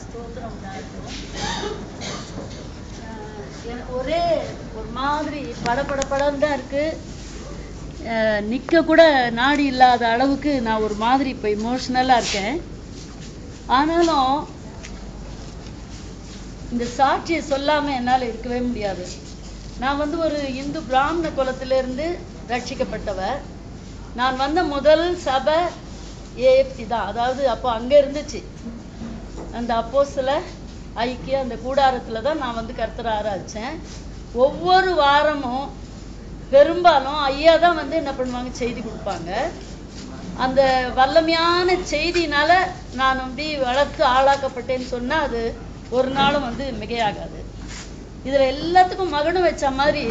ஸ்தோத்திரம் எனக்கு ஒரே ஒரு மாதிரி படபட படம் தான் இருக்கு. நிக்க கூட நாடி இல்லாத அளவுக்கு நான் ஒரு மாதிரி இப்போ இமோஷனலா இருக்கேன். ஆனாலும் இந்த சாட்சியை சொல்லாம என்னால இருக்கவே முடியாது. நான் வந்து ஒரு இந்து பிராமண குலத்திலிருந்து ரட்சிக்கப்பட்டவர். நான் வந்த முதல் சபை ஏஎஃப்சி தான். அதாவது அப்போ அங்க இருந்துச்சு. அந்த அப்போஸில் ஐக்கிய அந்த கூடாரத்தில் தான் நான் வந்து கர்த்தரை ஆராய்ச்சேன். ஒவ்வொரு வாரமும் பெரும்பாலும் ஐயா தான் வந்து என்ன பண்ணுவாங்க? செய்தி கொடுப்பாங்க. அந்த வல்லமையான செய்தினால நான் வந்து வளர்த்து ஆளாக்கப்பட்டேன்னு சொன்னால் அது ஒரு நாளும் வந்து மிகையாகாது. இதில் எல்லாத்துக்கும் மகனும் வச்ச மாதிரி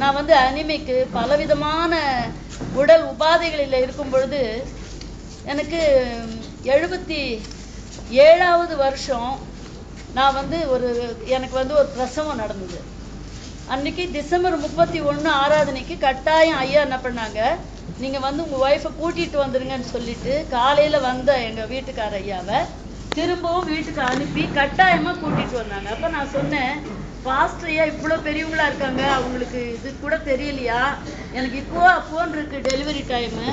நான் வந்து அனிமைக்கு பலவிதமான உடல் உபாதைகளில் இருக்கும் பொழுது எனக்கு எழுபத்தி ஏழாவது வருஷம் நான் வந்து ஒரு எனக்கு வந்து ஒரு பிரசவம் நடந்தது. அன்னைக்கு டிசம்பர் முப்பத்தி ஒன்று ஆராதனைக்கு கட்டாயம் ஐயா என்ன பண்ணாங்க நீங்கள் வந்து உங்கள் ஒய்ஃபை கூட்டிகிட்டு வந்துடுங்கன்னு சொல்லிட்டு காலையில் வந்த எங்கள் வீட்டுக்கார ஐயாவை திரும்பவும் வீட்டுக்கு அனுப்பி கட்டாயமாக கூட்டிகிட்டு வந்தாங்க. அப்போ நான் சொன்னேன் பாஸ்டர் ஐயா பெரியவங்களா இருக்காங்க. அவங்களுக்கு இது கூட தெரியலையா? எனக்கு இப்போ போன் இருக்கு டெலிவரி டைமு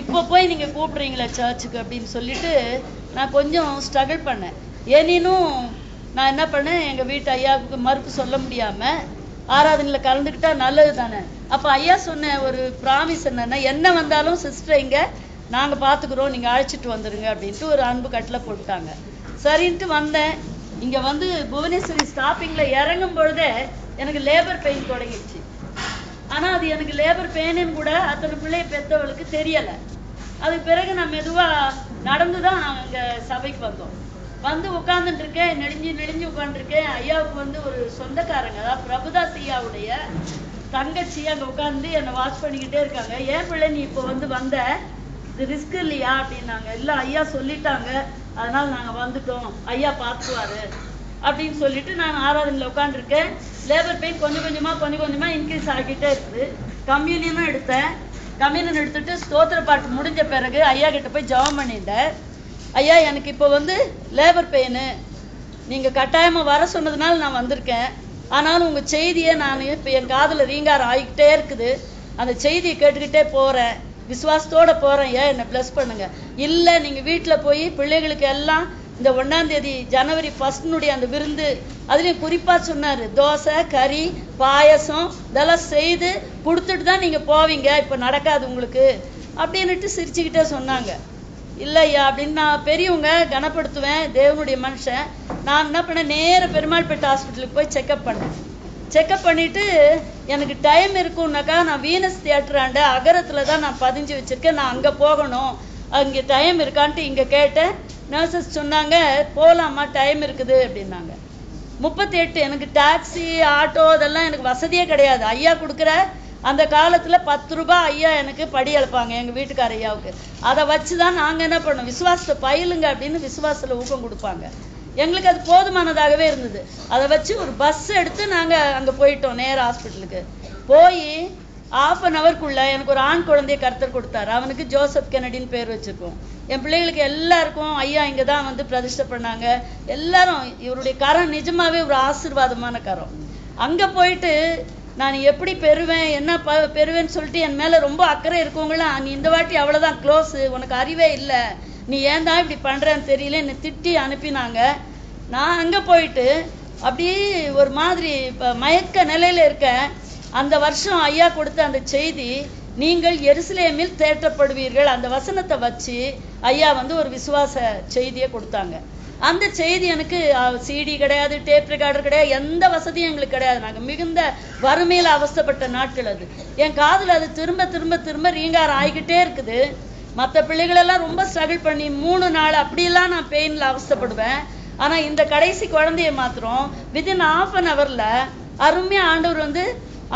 இப்போ போய் நீங்கள் கூப்பிட்றீங்களா சர்ச்சுக்கு அப்படின்னு சொல்லிட்டு நான் கொஞ்சம் ஸ்ட்ரகிள் பண்ணேன். எனினும் நான் என்ன பண்ணேன்? எங்கள் வீட்டு ஐயாவுக்கு மறுப்பு சொல்ல முடியாமல் ஆராதனையில் கலந்துக்கிட்டா நல்லது தானே? அப்போ ஐயா சொன்ன ஒரு ப்ராமிஸ் என்னென்னா என்ன வந்தாலும் சிஸ்டர் இங்கே நாங்கள் பார்த்துக்குறோம் நீங்கள் அழைச்சிட்டு வந்துடுங்க அப்படின்ட்டு ஒரு அன்பு கட்டில் போட்டாங்க சரின்ட்டு வந்தேன். இங்கே வந்து புவனேஸ்வரி ஸ்டாப்பிங்கில் இறங்கும் பொழுதே எனக்கு லேபர் பெயின் தொடங்கிடுச்சு. ஆனால் அது எனக்கு லேபர் பெயின்னு கூட அத்தனை பிள்ளைய பெற்றவளுக்கு தெரியலை. அதுக்கு பிறகு நான் மெதுவாக நடந்து தான் அங்கே சபைக்கு வந்தோம். வந்து உட்காந்துட்டு இருக்கேன் நெடுஞ்சு நெடுஞ்சு உட்காந்துருக்கேன் ஐயாவுக்கு வந்து ஒரு சொந்தக்காரங்க அதாவது பிரபுதாஸ் ஐயாவுடைய தங்கச்சி அங்கே உட்காந்து என்னை வாட்ச் பண்ணிக்கிட்டே இருக்காங்க. ஏன் பிள்ளை நீ இப்போ வந்து வந்த? இது ரிஸ்க் இல்லையா? அப்படின்னாங்க. இல்லை ஐயா சொல்லிட்டாங்க. அதனால நாங்கள் வந்துட்டோம். ஐயா பார்த்துக்குவாரு அப்படின்னு சொல்லிட்டு நான் ஆராதனையில் உட்காந்துருக்கேன் லேபர் பெயின் கொஞ்சம் கொஞ்சமாக கொஞ்சம் கொஞ்சமாக இன்க்ரீஸ் ஆகிட்டே இருக்குது. கம்யூனியனும் எடுத்தேன். கம்யூனியன் எடுத்துட்டு ஸ்தோத்திர பாட்டு முடிஞ்ச பிறகு ஐயா கிட்ட போய் ஜபம் பண்ணிட்டேன் ஐயா எனக்கு இப்போ வந்து லேபர் பெயின் நீங்கள் கட்டாயமாக வர சொன்னதுனால நான் வந்திருக்கேன். ஆனாலும் உங்கள் செய்தியை நான் இப்போ என் காதில் ரீங்காரம் ஆகிக்கிட்டே இருக்குது. அந்த செய்தியை கேட்டுக்கிட்டே போகிறேன் விசுவாசத்தோட போகிறேன் ஏன் என்னை ப்ளஸ் பண்ணுங்க. இல்லை நீங்கள் வீட்டில் போய் பிள்ளைகளுக்கு எல்லாம் இந்த ஒன்றாம் தேதி ஜனவரி ஃபர்ஸ்ட்னுடைய அந்த விருந்து அதுலேயும் குறிப்பாக சொன்னார் தோசை கறி பாயசம் இதெல்லாம் செய்து கொடுத்துட்டு தான் நீங்கள் போவீங்க இப்போ நடக்காது உங்களுக்கு. அப்படின்னுட்டு சிரிச்சுக்கிட்டே சொன்னாங்க. இல்லையா அப்படின்னு நான் பெரியவங்க கனப்படுத்துவேன் தேவனுடைய மனுஷன். நான் என்ன பண்ணேன் நேர பெருமாள்பேட்டை ஹாஸ்பிட்டலுக்கு போய் செக்அப் பண்ணேன். செக்அப் பண்ணிட்டு எனக்கு டைம் இருக்கும்னாக்கா நான் வீனஸ் தியேட்டராண்ட அகரத்தில் தான் நான் பதிஞ்சு வச்சுருக்கேன் நான் அங்கே போகணும். அங்கே டைம் இருக்கான்ட்டு இங்கே கேட்டேன். நர்சஸ் சொன்னாங்க போகலாமா டைம் இருக்குது அப்படின்னாங்க. முப்பத்தி எட்டு எனக்கு டாக்ஸி ஆட்டோ இதெல்லாம் எனக்கு வசதியே கிடையாது. ஐயா கொடுக்குற அந்த காலத்தில் பத்து ரூபாய் ஐயா எனக்கு படி அழைப்பாங்க எங்கள் வீட்டுக்கார ஐயாவுக்கு. அதை வச்சு தான் நாங்கள் என்ன பண்ணோம்? விசுவாசத்தை பயிலுங்க அப்படின்னு விசுவாசத்தில் ஊக்கம் கொடுப்பாங்க. எங்களுக்கு அது போதுமானதாகவே இருந்தது. அதை வச்சு ஒரு பஸ் எடுத்து நாங்கள் அங்கே போயிட்டோம் நேராக ஹாஸ்பிட்டலுக்கு போய் ஆஃப் அன் ஹவர்க்குள்ள எனக்கு ஒரு ஆண் குழந்தைய கருத்தர் கொடுத்தாரு. அவனுக்கு ஜோசப் கெனடின்னு பேர் வச்சிருக்கோம். என் பிள்ளைகளுக்கு எல்லாருக்கும் ஐயா இங்க தான் வந்து பிரதிஷ்டை பண்ணாங்க. எல்லாரும் இவருடைய கரம் நிஜமாவே ஒரு ஆசீர்வாதமான கரம். அங்க போயிட்டு நான் எப்படி பெறுவேன் என்ன ப பெறுவேன்னு சொல்லிட்டு என் மேல ரொம்ப அக்கறை இருக்கவங்களாம் நீ இந்த வாட்டி அவ்வளவுதான் க்ளோஸ் உனக்கு அறிவே இல்லை. நீ ஏன் தான் இப்படி பண்றேன்னு தெரியல என்னை திட்டி அனுப்பினாங்க. நான் அங்க போயிட்டு அப்படியே ஒரு மாதிரி இப்ப மயக்க நிலையில இருக்கேன். அந்த வருஷம் ஐயா கொடுத்த அந்த செய்தி நீங்கள் எருசலேமில் தேற்றப்படுவீர்கள். அந்த வசனத்தை வச்சு ஐயா வந்து ஒரு விசுவாச செய்தியை கொடுத்தாங்க. அந்த செய்தி எனக்கு சிடி கிடையாது டேப் ரெக்கார்டர் கிடையாது எந்த வசதியும் எங்களுக்கு கிடையாது. நாங்கள் மிகுந்த வறுமையில் அவஸ்தைப்பட்ட நாட்கள் அது. என் காதில் அது திரும்ப திரும்ப திரும்ப ரீங்காரம் ஆகிக்கிட்டே இருக்குது. மற்ற பிள்ளைகளெல்லாம் ரொம்ப ஸ்ட்ரகிள் பண்ணி மூணு நாள் அப்படியெல்லாம் நான் பெயினில் அவஸ்தப்படுவேன். ஆனால் இந்த கடைசி குழந்தைய மாத்திரம் வித்தின் ஆஃப் அன் ஹவரில் அருமையாக ஆண்டவர் வந்து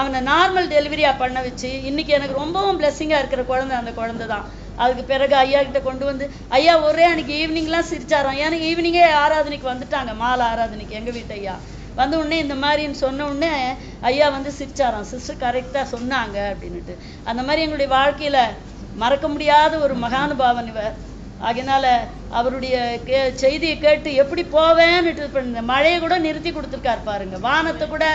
அவனை நார்மல் டெலிவரியாக பண்ண வச்சு இன்னைக்கு எனக்கு ரொம்பவும் பிளெஸ்ஸிங்காக இருக்கிற குழந்தை அந்த குழந்தை தான் அதுக்கு பிறகு ஐயா கிட்ட கொண்டு வந்து ஐயா ஒரே அன்னைக்கு ஈவினிங்லாம் சிரிச்சாராம். எனக்கு ஈவினிங்கே ஆராதனைக்கு வந்துட்டாங்க மாலை ஆராதனைக்கு எங்கள் வீட்டு ஐயா. வந்த உடனே இந்த மாதிரின்னு சொன்ன உடனே ஐயா வந்து சிரிச்சாராம். சிஸ்டர் கரெக்டாக சொன்னாங்க அப்படின்னுட்டு. அந்த மாதிரி எங்களுடைய வாழ்க்கையில் மறக்க முடியாத ஒரு மகானுபாவன் இவர். அதனால அவருடைய கே செய்தியை கேட்டு எப்படி போவேன்னுட்டு இப்ப மழையை கூட நிறுத்தி கொடுத்துருக்காரு பாருங்க. வானத்தை கூட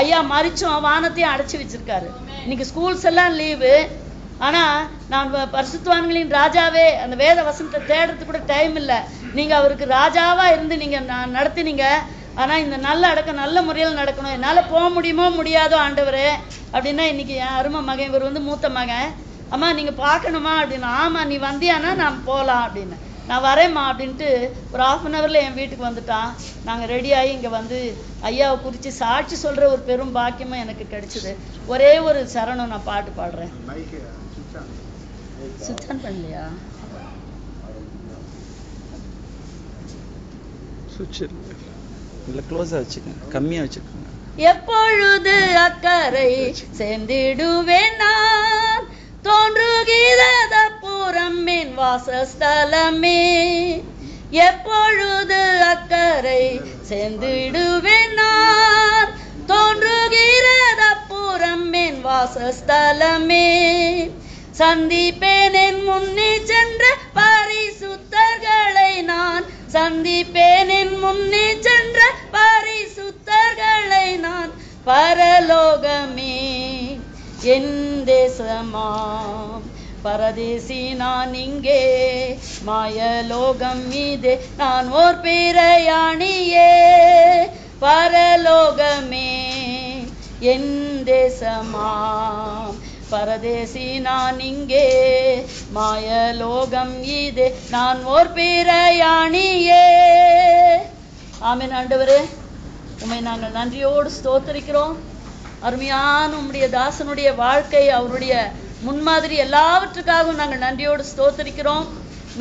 ஐயா மறிச்சோம் வானத்தையும் அடைச்சி வச்சிருக்காரு. இன்னைக்கு ஸ்கூல்ஸ் எல்லாம் லீவு. ஆனா நான் பரிசுத்துவான்களின் ராஜாவே அந்த வேத வசனத்தை தேடுறதுக்கு கூட டைம் இல்லை. நீங்க அவருக்கு ராஜாவா இருந்து நீங்க நான் நடத்தினீங்க. ஆனா இந்த நல்ல அடக்கம் நல்ல முறையில் நடக்கணும். என்னால போக முடியுமோ முடியாதோ ஆண்டவர் அப்படின்னா இன்னைக்கு என் அருமை மகன் இவர் வந்து மூத்த மகன். அம்மா நீங்க பார்க்கணுமா அப்படின்னு. ஆமா நீ வந்தியானா நான் போகலாம் அப்படின்னு. நான் வரேம்மா அப்படின்ட்டு ஒரு half அன் ஹவர்ல என் வீட்டுக்கு வந்துட்டான். நாங்க ரெடி ஆகி இங்க வந்து ஐயாவை குறிச்சு சாட்சி சொல்ற ஒரு பெரும் பாக்கியமும் எனக்கு கிடைச்சது. ஒரே ஒரு சரணம் நான் பாட்டு பாடுறேன். ஆன் ஆன் பண்ணலையா கம்மியாக வச்சுக்கோங்க. எப்பொழுது அக்கறை சேர்ந்திடுவேன் நான்? தோன்றுகிறத புறம் என் வாசஸ்தலமே எப்பொழுது அக்கறை சென்றிடுவேனார் தோன்றுகிறது தோன்றுகிறத என் வாசஸ்தலமே சந்திப்பேன் என் முன்னே சென்ற பரிசுத்தர்களை நான். சந்திப்பேன் என் முன்னே சென்ற பரிசுத்தர்களை நான். பரலோகமே என் தேசமாம் பரதேசி நான் இங்கே மாயலோகம் மீதே நான் ஓர் பிரயாணியே பரலோகமே என் தேசமாம் பரதேசி நான் இங்கே மாயலோகம் இது நான் ஓர் பிரயாணியே ஆமென் ஆண்டவரே உண்மை நாங்கள் நன்றியோடு ஸ்தோத்தரிக்கிறோம். அருமையான உம்முடைய தாசனுடைய வாழ்க்கை அவருடைய முன்மாதிரி எல்லாவற்றுக்காகவும் நாங்கள் நன்றியோடு ஸ்தோத்தரிக்கிறோம்.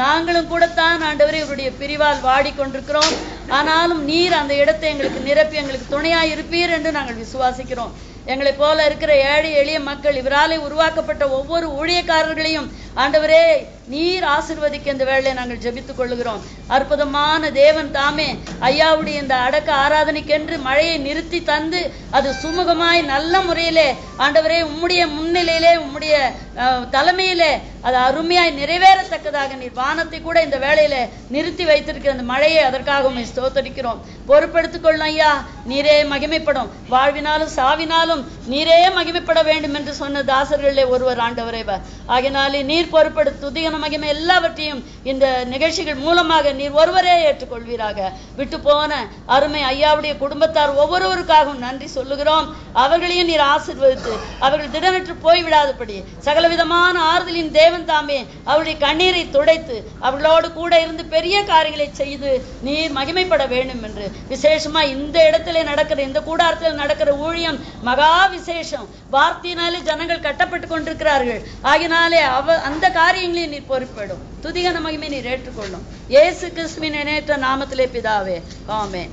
நாங்களும் கூடத்தான் ஆண்டவரே இவருடைய பிரிவால் வாடிக்கொண்டிருக்கிறோம். ஆனாலும் நீர் அந்த இடத்தை எங்களுக்கு நிரப்பி எங்களுக்கு துணையாக இருப்பீர் என்று நாங்கள் விசுவாசிக்கிறோம். எங்களைப் போல இருக்கிற ஏழை எளிய மக்கள் இவராலே உருவாக்கப்பட்ட ஒவ்வொரு ஊழியக்காரர்களையும் ஆண்டவரே நீர் ஆசிர்வதிக்க இந்த வேலையை நாங்கள் ஜெபித்துக் கொள்கிறோம் அற்புதமான தேவன் தாமே ஐயாவுடைய இந்த அடக்க ஆராதனைக்கென்று மழையை நிறுத்தி தந்து அது சுமூகமாய் நல்ல முறையிலே ஆண்டவரே உம்முடைய முன்னிலையிலே உம்முடைய தலைமையிலே அது அருமையாய் நிறைவேறத்தக்கதாக நீர் வானத்தை கூட இந்த வேலையில நிறுத்தி வைத்திருக்கிற அந்த மழையை அதற்காக உண்மை ஸ்தோத்தரிக்கிறோம். பொறுப்படுத்திக் கொள்ளும் ஐயா நீரே மகிமைப்படும். வாழ்வினாலும் சாவினாலும் நீரே மகிமைப்பட வேண்டும் என்று சொன்ன தாசர்களே ஒருவர் ஆண்டவரே ஆகினாலே நீர் பொறுப்படுத்து துதிகன மகிமை எல்லாவற்றையும் இந்த நிகழ்ச்சிகள் மூலமாக நீர் ஒருவரே ஏற்றுக்கொள்வீராக. விட்டு போன அருமை ஐயாவுடைய குடும்பத்தார் ஒவ்வொருவருக்காகவும் நன்றி சொல்லுகிறோம். அவர்களையும் நீர் ஆசிர்வதித்து அவர்கள் திடனற்று போய்விடாதபடி சகலவிதமான ஆறுதலின் தேவன் தாமே அவருடைய கண்ணீரை துடைத்து அவர்களோடு கூட இருந்து பெரிய காரியங்களை செய்து நீர் மகிமைப்பட வேண்டும் என்று. விசேஷமா இந்த இடத்துல நடக்கிற இந்த கூடாரத்தில் நடக்கிற ஊழியம் மகா விசேஷம். வார்த்தையினாலே ஜனங்கள் கட்டப்பட்டு கொண்டிருக்கிறார்கள். ஆகினாலே அவ அந்த காரியங்களையும் நீர் பொறுப்படும். துதிகன மகிமை நீர் ஏற்றுக்கொள்ளும். இயேசு கிறிஸ்துவின் இணையற்ற நாமத்திலே பிதாவே. ஆமே